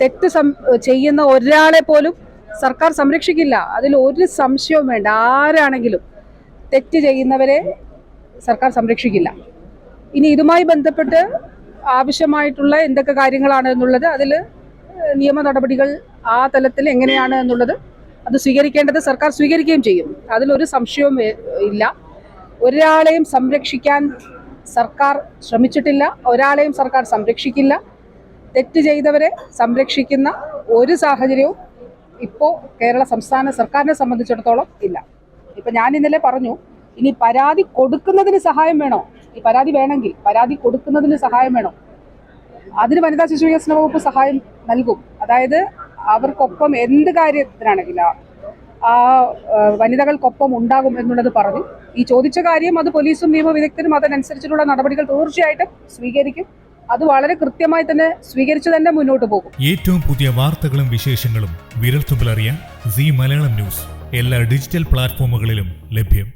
തെറ്റ് ചെയ്യുന്ന ഒരാളെ പോലും സർക്കാർ സംരക്ഷിക്കില്ല. അതിൽ ഒരു സംശയവും വേണ്ട. ആരാണെങ്കിലും തെറ്റ് ചെയ്യുന്നവരെ സർക്കാർ സംരക്ഷിക്കില്ല. ഇനി ഇതുമായി ബന്ധപ്പെട്ട് ആവശ്യമായിട്ടുള്ള എന്തൊക്കെ കാര്യങ്ങളാണ് എന്നുള്ളത് അതിൽ നിയമ നടപടികൾ ആ തലത്തിൽ എങ്ങനെയാണ് എന്നുള്ളത് അത് സ്വീകരിക്കേണ്ടത് സർക്കാർ സ്വീകരിക്കുകയും ചെയ്യും. അതിലൊരു സംശയവും ഇല്ല. ഒരാളെയും സംരക്ഷിക്കാൻ സർക്കാർ ശ്രമിച്ചിട്ടില്ല. ഒരാളെയും സർക്കാർ സംരക്ഷിക്കില്ല. തെറ്റ് ചെയ്തവരെ സംരക്ഷിക്കുന്ന ഒരു സാഹചര്യവും ഇപ്പോൾ കേരള സംസ്ഥാന സർക്കാരിനെ സംബന്ധിച്ചിടത്തോളം ഇല്ല. ഇപ്പം ഞാൻ ഇന്നലെ പറഞ്ഞു ഇനി പരാതി കൊടുക്കുന്നതിന് സഹായം വേണോ? ഈ പരാതി വേണമെങ്കിൽ പരാതി കൊടുക്കുന്നതിന് സഹായം വേണോ? അതിന് വനിതാ ശിശു വികസന വകുപ്പ് സഹായം നൽകും. അതായത് അവർക്കൊപ്പം എന്ത് കാര്യത്തിനാണെങ്കിലും ആ- വനിതകൾക്കൊപ്പം ഉണ്ടാകും എന്നുള്ളത് പറഞ്ഞു. ഈ ചോദിച്ച കാര്യം അത് പോലീസും നിയമവിദഗ്ധരും അതിനനുസരിച്ചിട്ടുള്ള നടപടികൾ തീർച്ചയായിട്ടും സ്വീകരിക്കും. അത് വളരെ കൃത്യമായി തന്നെ സ്വീകരിച്ചു തന്നെ മുന്നോട്ട് പോകും. ഏറ്റവും പുതിയ വാർത്തകളും വിശേഷങ്ങളും വിരൽത്തുമ്പിലറിയാൻ സി മലയാളം ന്യൂസ്. എല്ലാ ഡിജിറ്റൽ പ്ലാറ്റ്ഫോമുകളിലും ലഭ്യം.